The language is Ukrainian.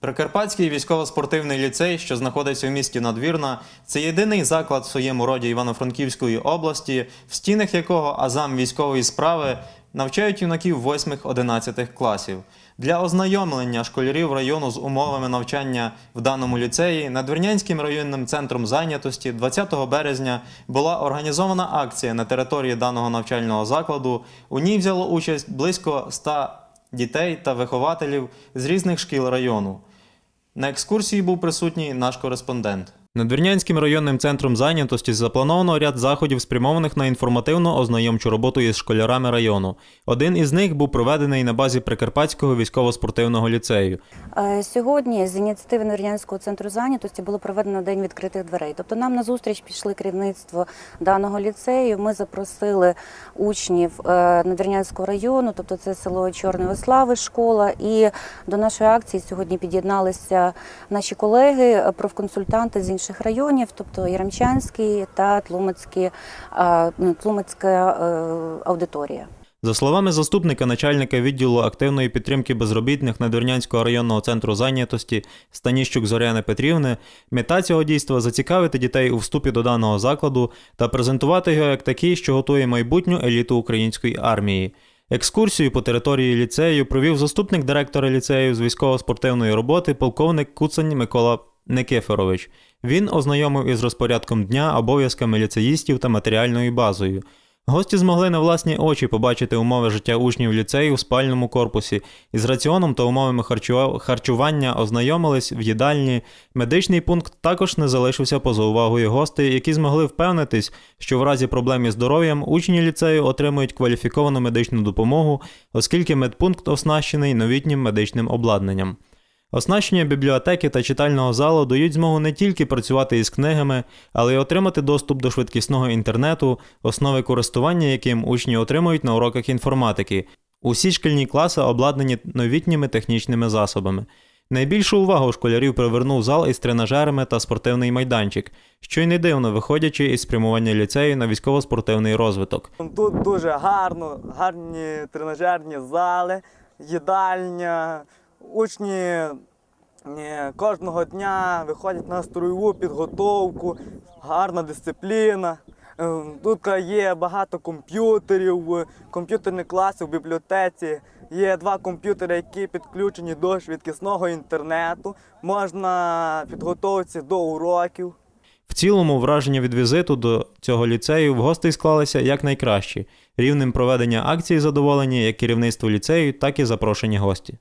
Прикарпатський військово-спортивний ліцей, що знаходиться в місті Надвірна, це єдиний заклад в своєму роді Івано-Франківської області, в стінах якого азам військової справи навчають юнаків 8-11 класів. Для ознайомлення школярів району з умовами навчання в даному ліцеї Надвірнянським районним центром зайнятості 20 березня була організована акція на території даного навчального закладу. У ній взяло участь близько 100 дітей та вихователів з різних шкіл району. На екскурсії був присутній наш кореспондент. Надвірнянським районним центром зайнятості заплановано ряд заходів, спрямованих на інформативну ознайомчу роботу із школярами району. Один із них був проведений на базі Прикарпатського військово-спортивного ліцею. Е, Сьогодні з ініціативи Норвянського центру зайнятості було проведено день відкритих дверей. Тобто нам на зустріч пішли керівництво даного ліцею. Ми запросили учнів е, Надвірнянського району, тобто це село Чорної Ослави, школа. І до нашої акції сьогодні під'єдналися наші колеги, профконсультанти з інших районів, тобто Яремчанський та ну, Тлумацька е, аудиторія. За словами заступника начальника відділу активної підтримки безробітних Надвірнянського районного центру зайнятості Станіщук Зоряни Петрівни, мета цього дійства зацікавити дітей у вступі до даного закладу та презентувати його як такий, що готує майбутню еліту української армії. Екскурсію по території ліцею провів заступник директора ліцею з військово-спортивної роботи полковник Куцань Микола Никифорович. Він ознайомив із розпорядком дня, обов'язками ліцеїстів та матеріальною базою. Гості змогли на власні очі побачити умови життя учнів ліцею в спальному корпусі. Із раціоном та умовами харчування ознайомились в їдальні. Медичний пункт також не залишився поза увагою гостей, які змогли впевнитись, що в разі проблем із здоров'ям учні ліцею отримують кваліфіковану медичну допомогу, оскільки медпункт оснащений новітнім медичним обладнанням. Оснащення бібліотеки та читального залу дають змогу не тільки працювати із книгами, але й отримати доступ до швидкісного інтернету, основи користування яким учні отримують на уроках інформатики. Усі шкільні класи обладнані новітніми технічними засобами. Найбільшу увагу школярів привернув зал із тренажерами та спортивний майданчик, що й не дивно виходячи із спрямування ліцею на військово-спортивний розвиток. Тут дуже гарно, гарні тренажерні зали, їдальня. Учні е, кожного дня виходять на строєву підготовку, гарна дисципліна. Е, Тут є багато комп'ютерів, е, комп'ютерні класи в бібліотеці. Є два комп'ютери, які підключені до швидкісного інтернету. Можна підготуватися до уроків. В цілому враження від візиту до цього ліцею в гостей склалися якнайкращі. Рівнем проведення акції задоволені як керівництво ліцею, так і запрошені гості.